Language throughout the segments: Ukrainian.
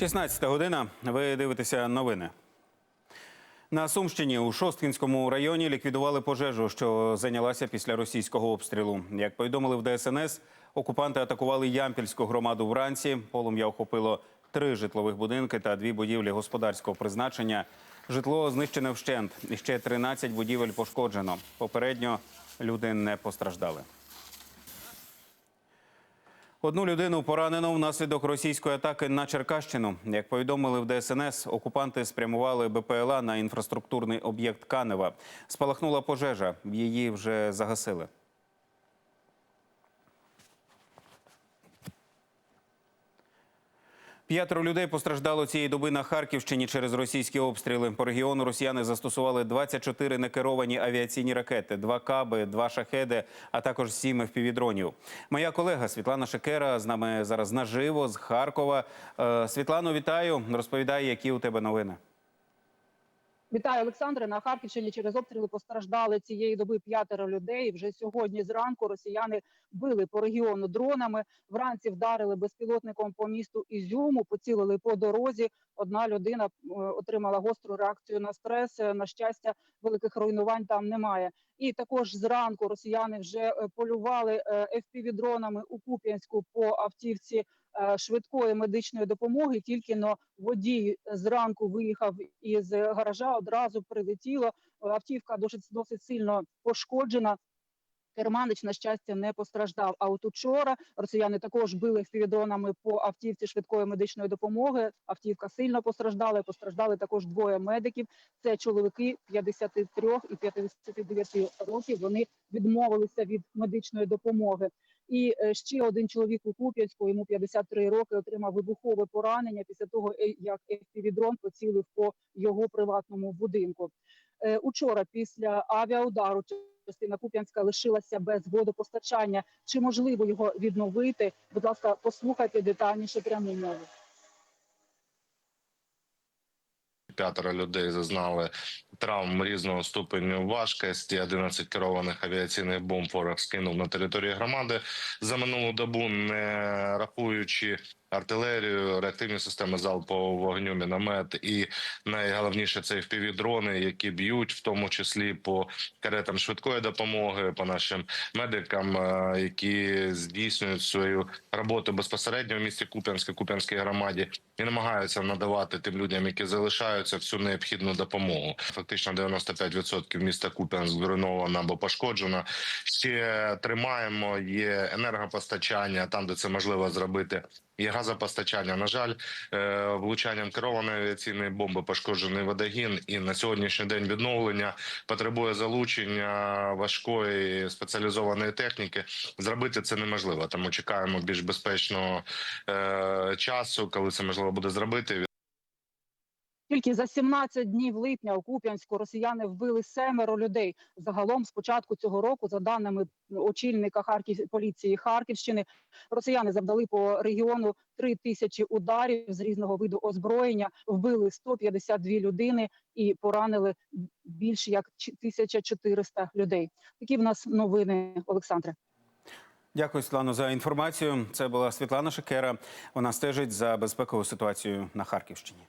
16 година. Ви дивитеся новини. На Сумщині у Шосткінському районі ліквідували пожежу, що зайнялася після російського обстрілу. Як повідомили в ДСНС, окупанти атакували Ямпільську громаду вранці. Полум'я охопило три житлових будинки та дві будівлі господарського призначення. Житло знищене вщент. Ще 13 будівель пошкоджено. Попередньо люди не постраждали. Одну людину поранено внаслідок російської атаки на Черкащину. Як повідомили в ДСНС, окупанти спрямували БПЛА на інфраструктурний об'єкт Канева. Спалахнула пожежа. Її вже загасили. П'ятеро людей постраждало цієї доби на Харківщині через російські обстріли. По регіону росіяни застосували 24 некеровані авіаційні ракети, два каби, два шахеди, а також сім впівдронів. Моя колега Світлана Шекера з нами зараз наживо з Харкова. Е, Світлано, вітаю. Розповідай, які у тебе новини. Вітаю, Олександре. На Харківщині через обстріли постраждали цієї доби п'ятеро людей. Вже сьогодні зранку росіяни били по регіону дронами. Вранці вдарили безпілотником по місту Ізюму, поцілили по дорозі. Одна людина е, отримала гостру реакцію на стрес. Е, На щастя, великих руйнувань там немає. І також зранку росіяни вже е, полювали FPV-дронами у Куп'янську по автівці швидкої медичної допомоги. Тільки но водій зранку виїхав із гаража, одразу прилетіло. Автівка досить досить сильно пошкоджена. Керманич, на щастя, не постраждав. А от учора росіяни також били впівдронами по автівці швидкої медичної допомоги. Автівка сильно постраждала. Постраждали також двоє медиків. Це чоловіки 53 і 59 років. Вони відмовилися від медичної допомоги. І е, ще один чоловік у Куп'янську, йому 53 роки, отримав вибухове поранення після того, е, як FPV-дрон поцілив по його приватному будинку. Е, Учора після авіаудару частина Куп'янська лишилася без водопостачання. Чи можливо його відновити? Будь ласка, послухайте детальніше пряму мову. П'ятеро людей зазнали травм різного ступеню важкості. 11 керованих авіаційних бомб ворог скинув на території громади за минулу добу, не рахуючи артилерію, реактивні системи залпового вогню, міномет і найголовніше це впівдрони, які б'ють, в тому числі по каретам швидкої допомоги, по нашим медикам, е, які здійснюють свою роботу безпосередньо в місті Куп'янське, Куп'янській громаді і намагаються надавати тим людям, які залишаються всю необхідну допомогу. Фактично 95% міста Куп'янськ зруйновано або пошкоджено. Ще тримаємо. Є енергопостачання там, де це можливо зробити. Є газопостачання. На жаль, е, влучанням керованої авіаційної бомби пошкоджений водогін, і на сьогоднішній день відновлення потребує залучення важкої спеціалізованої техніки. Зробити це неможливо, тому чекаємо більш безпечного е, часу, коли це можливо буде зробити. Тільки за 17 днів липня у Куп'янську росіяни вбили семеро людей. Загалом, з початку цього року, за даними очільника Харків поліції Харківщини, росіяни завдали по регіону 3 тисячі ударів з різного виду озброєння, вбили 152 людини і поранили більше як 1400 людей. Такі в нас новини, Олександре. Дякую, Світлано, за інформацію. Це була Світлана Шекера. Вона стежить за безпековою ситуацією на Харківщині.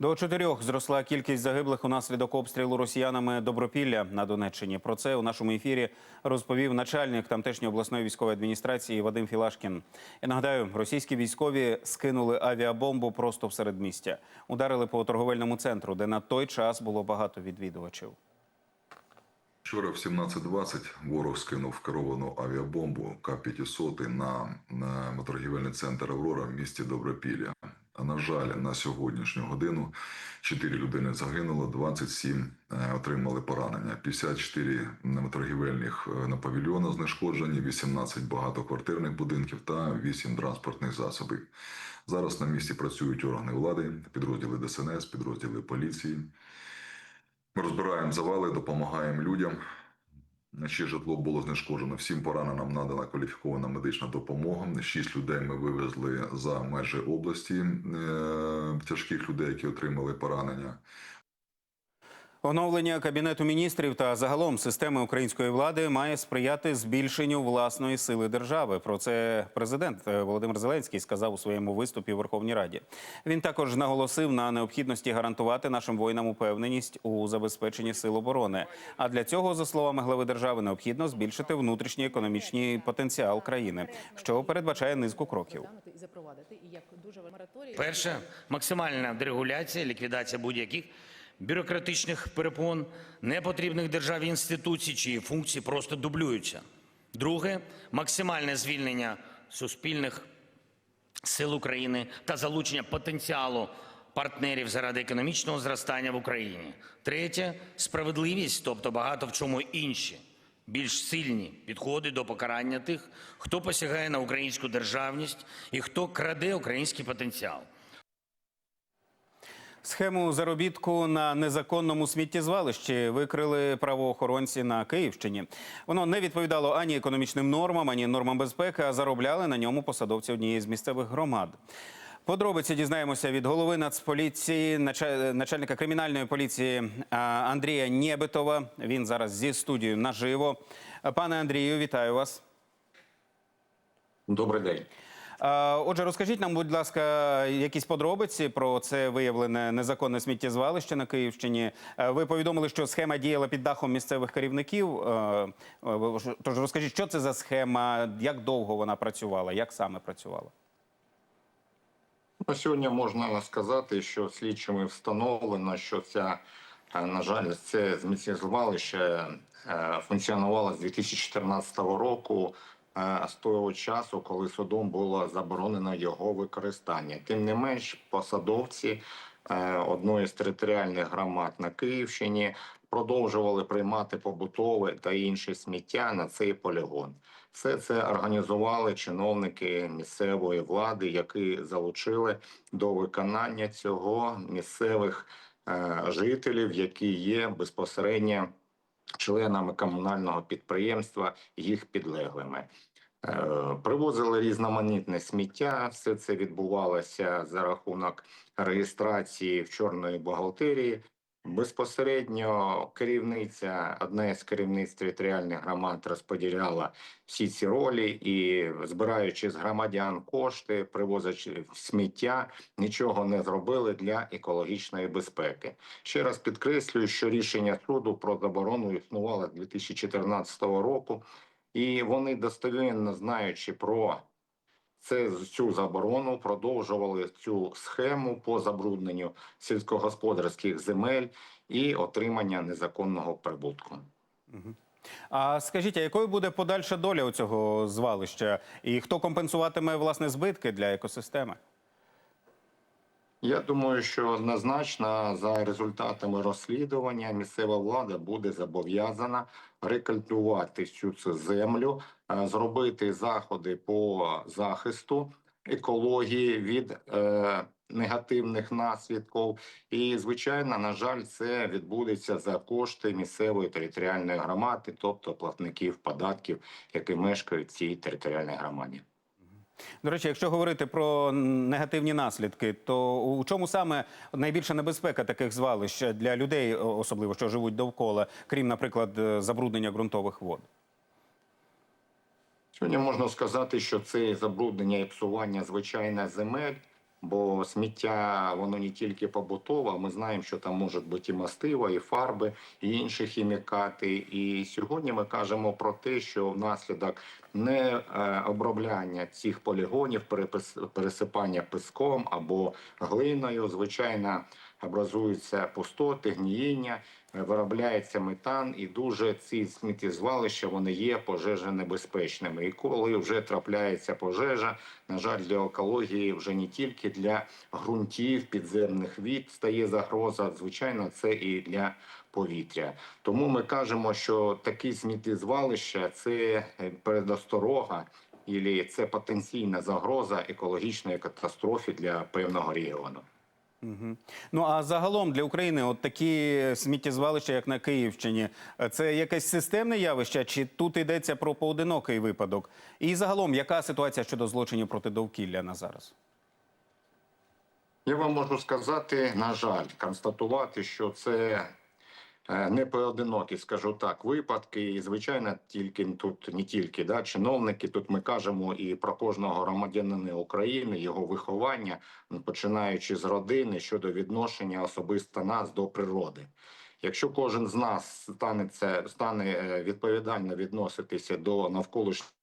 До чотирьох зросла кількість загиблих унаслідок обстрілу росіянами Добропілля на Донеччині. Про це у нашому ефірі розповів начальник тамтешньої обласної військової адміністрації Вадим Філашкін. Я нагадаю, російські військові скинули авіабомбу просто в середмістя. Ударили по торговельному центру, де на той час було багато відвідувачів. Вчора в 17.20 ворог скинув керовану авіабомбу К-500 на, на торгівельний центр Аврора в місті Добропілля. А на жаль, на сьогоднішню годину 4 людини загинуло, 27 е, отримали поранення. 54 торгівельних е, на павільйона знешкоджені, 18 багатоквартирних будинків та 8 транспортних засобів. Зараз на місці працюють органи влади, підрозділи ДСНС, підрозділи поліції. Ми розбираємо завали, допомагаємо людям. Ще житло було знешкоджено. Всім пораненим надана кваліфікована медична допомога. Шість людей ми вивезли за межі області е, тяжких людей, які отримали поранення. Оновлення кабінету міністрів та загалом системи української влади має сприяти збільшенню власної сили держави. Про це президент е, Володимир Зеленський сказав у своєму виступі у Верховній Раді. Він також наголосив на необхідності гарантувати нашим воїнам упевненість у забезпеченні сил оборони. А для цього, за словами глави держави, необхідно збільшити внутрішній економічний потенціал країни, що передбачає низку кроків. Перше максимальна дерегуляція, ліквідація будь-яких бюрократичних перепон, непотрібних державі інституцій, чиї функції просто дублюються. Друге максимальне звільнення суспільних сил України та залучення потенціалу партнерів заради економічного зростання в Україні. Третє справедливість, тобто багато в чому інші. Більш сильні підходи до покарання тих, хто посягає на українську державність і хто краде український потенціал. Схему заробітку на незаконному сміттєзвалищі викрили правоохоронці на Київщині. Воно не відповідало ані економічним нормам, ані нормам безпеки, а заробляли на ньому посадовці однієї з місцевих громад. Подробиці дізнаємося від голови Нацполіції, начальника кримінальної поліції Андрія Нєбетова. Він зараз зі студією наживо. Пане Андрію, вітаю вас. Добрий день. А, Отже, розкажіть нам, будь ласка, якісь подробиці про це виявлене незаконне сміттєзвалище на Київщині. Е, Ви повідомили, що схема діяла під дахом місцевих керівників. Е, е, Тож розкажіть, що це за схема, як довго вона працювала, як саме працювала? Сьогодні можна сказати, що слідчими встановлено, що ця, е, на жаль, це зміцнювалище е, функціонувало з 2014 року, е, з того часу, коли судом було заборонено його використання. Тим не менш, посадовці е, одної з територіальних громад на Київщині продовжували приймати побутове та інше сміття на цей полігон. Все це організували чиновники місцевої влади, які залучили до виконання цього місцевих е, жителів, які є безпосередньо членами комунального підприємства, їх підлеглими. Е, Привозили різноманітне сміття. Все це відбувалося за рахунок реєстрації в чорної бухгалтерії. Безпосередньо керівниця, одна із керівниць територіальних громад розподіляла всі ці ролі і, збираючи з громадян кошти, привозячи сміття, нічого не зробили для екологічної безпеки. Ще раз підкреслюю, що рішення суду про заборону існувало з 2014 року, і вони достовірно знаючи про це цю заборону продовжували цю схему по забрудненню сільськогосподарських земель і отримання незаконного прибутку. А скажіть, а якою буде подальша доля у цього звалища? І хто компенсуватиме власне збитки для екосистеми? Я думаю, що однозначно за результатами розслідування місцева влада буде зобов'язана рекультувати цю землю, е, зробити заходи по захисту екології від е, негативних наслідків. І звичайно, на жаль, це відбудеться за кошти місцевої територіальної громади, тобто платників податків, які мешкають в цій територіальній громаді. До речі, якщо говорити про негативні наслідки, то у чому саме найбільша небезпека таких звалищ для людей, особливо що живуть довкола, крім, наприклад, е, забруднення ґрунтових вод? Сьогодні можна сказати, що це забруднення і псування звичайних земель, бо сміття воно не тільки побутове. Ми знаємо, що там можуть бути і мастива, і фарби, і інші хімікати. І сьогодні ми кажемо про те, що внаслідок не е, обробляння цих полігонів, пересипання піском або глиною, звичайно, образуються пустоти, гнієння, е, виробляється метан, і дуже ці сміттєзвалища вони є пожежонебезпечними. І коли вже трапляється пожежа, на жаль, для екології вже не тільки для ґрунтів, підземних від стає загроза. Звичайно, це і для повітря. Тому ми кажемо, що такі сміттєзвалища це е, передосторога. І це потенційна загроза екологічної катастрофи для певного регіону. Ну а загалом для України, от такі сміттєзвалища, як на Київщині, е, це якесь системне явище, чи тут йдеться про поодинокий випадок? І загалом, яка ситуація щодо злочинів проти довкілля на зараз? Я вам можу сказати, на жаль, констатувати, що це не поодинокі, скажу так, випадки. І звичайно, тільки тут не тільки да, чиновники. Тут ми кажемо і про кожного громадянина України, його виховання, починаючи з родини щодо відношення особисто нас до природи. Якщо кожен з нас стане це стане е, відповідально відноситися до навколишнього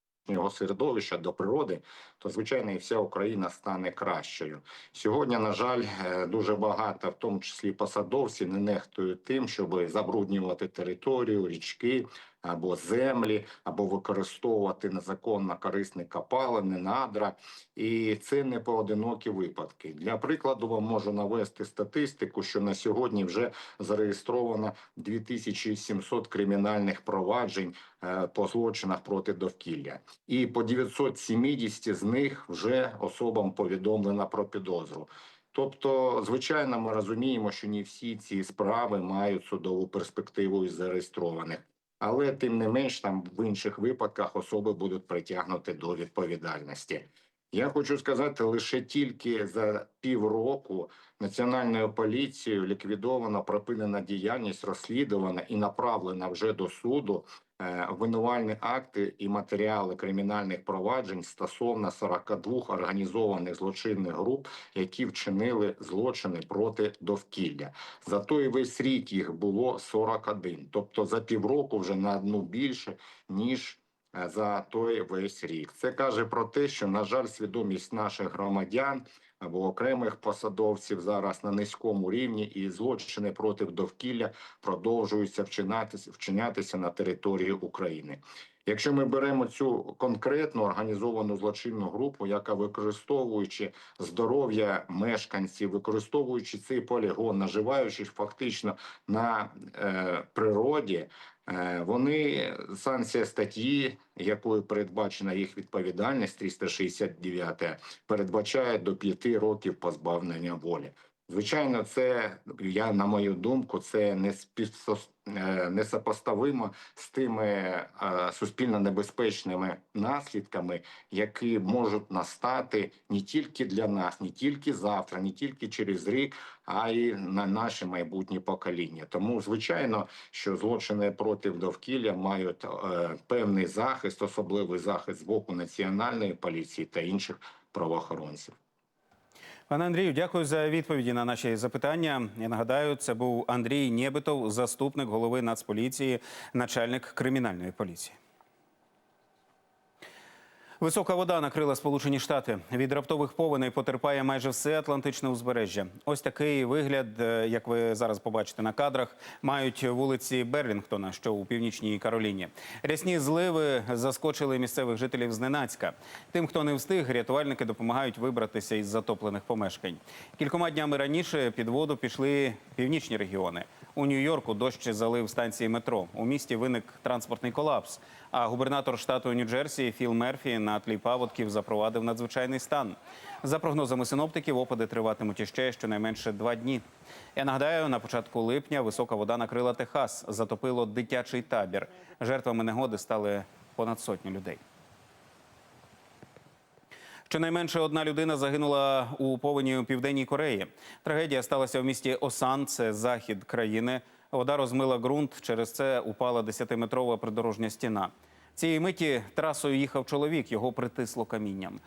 середовища, до природи, то звичайно і вся Україна стане кращою. Сьогодні, на жаль, е, дуже багато, в тому числі посадовці, не нехтують тим, щоб забруднювати територію, річки або землі, або використовувати незаконно корисні копалини, надра. І це не поодинокі випадки. Для прикладу, вам можу навести статистику, що на сьогодні вже зареєстровано 2700 кримінальних проваджень е, по злочинах проти довкілля, і по 970 з них вже особам повідомлено про підозру. Тобто, звичайно, ми розуміємо, що не всі ці справи мають судову перспективу із зареєстрованих, але тим не менш, там в інших випадках особи будуть притягнути до відповідальності. Я хочу сказати, лише тільки за півроку національною поліцією ліквідовано припинена діяльність, розслідувана і направлена вже до суду е, обвинувальні акти і матеріали кримінальних проваджень стосовно 42 організованих злочинних груп, які вчинили злочини проти довкілля. За той весь рік їх було 41. Тобто за півроку вже на одну більше ніж е, за той весь рік. Це каже про те, що на жаль, свідомість наших громадян або окремих посадовців зараз на низькому рівні, і злочини проти довкілля продовжуються вчинятися вчинятися на території України. Якщо ми беремо цю конкретну організовану злочинну групу, яка використовуючи здоров'я мешканців, використовуючи цей полігон, наживаючись фактично на е, природі, е, вони санкція статті, якою передбачена їх відповідальність, 369, передбачає до 5 років позбавлення волі. Звичайно, це я на мою думку, це не співсос- е, несопоставимо з тими е, суспільно небезпечними наслідками, які можуть настати не тільки для нас, не тільки завтра, не тільки через рік, а й на наші майбутні покоління. Тому, звичайно, що злочини проти довкілля мають е, певний захист, особливий захист з боку національної поліції та інших правоохоронців. Пане Андрію, дякую за відповіді на наші запитання. Я нагадаю, це був Андрій Нєбитов, заступник голови Нацполіції, начальник кримінальної поліції. Висока вода накрила Сполучені Штати. Від раптових повеней потерпає майже все Атлантичне узбережжя. Ось такий вигляд, е, як ви зараз побачите на кадрах, мають вулиці Берлінгтона, що у північній Кароліні. Рясні зливи заскочили місцевих жителів зненацька. Тим, хто не встиг, рятувальники допомагають вибратися із затоплених помешкань. Кількома днями раніше під воду пішли північні регіони. У Нью-Йорку дощ залив станції метро. У місті виник транспортний колапс. А губернатор штату Нью-Джерсі Філ Мерфі на тлі паводків запровадив надзвичайний стан. За прогнозами синоптиків, опади триватимуть іще щонайменше два дні. Я нагадаю, на початку липня висока вода накрила Техас, затопило дитячий табір. Жертвами негоди стали понад сотні людей. Щонайменше одна людина загинула у повені у південній Кореї. Трагедія сталася в місті Осан, це захід країни. Вода розмила ґрунт. Через це упала 10-метрова придорожня стіна. Цієї миті трасою їхав чоловік, його притисло камінням.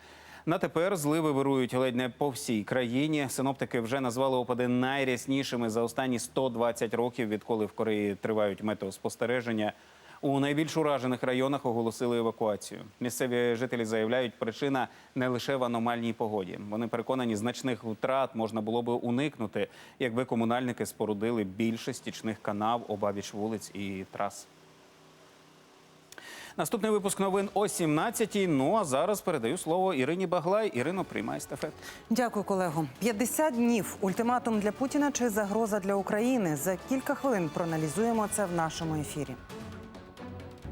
На тепер зливи вирують ледь не по всій країні. Синоптики вже назвали опади найряснішими за останні 120 років, відколи в Кореї тривають метеоспостереження. У найбільш уражених районах оголосили евакуацію. Місцеві жителі заявляють, причина не лише в аномальній погоді. Вони переконані, значних втрат можна було би уникнути, якби комунальники спорудили більше стічних канав, обабіч вулиць і трас. Наступний випуск новин о 17-й. Ну а зараз передаю слово Ірині Баглай. Ірино, приймай стафет. Дякую, колего. 50 днів. Ультиматум для Путіна чи загроза для України. За кілька хвилин проаналізуємо це в нашому ефірі.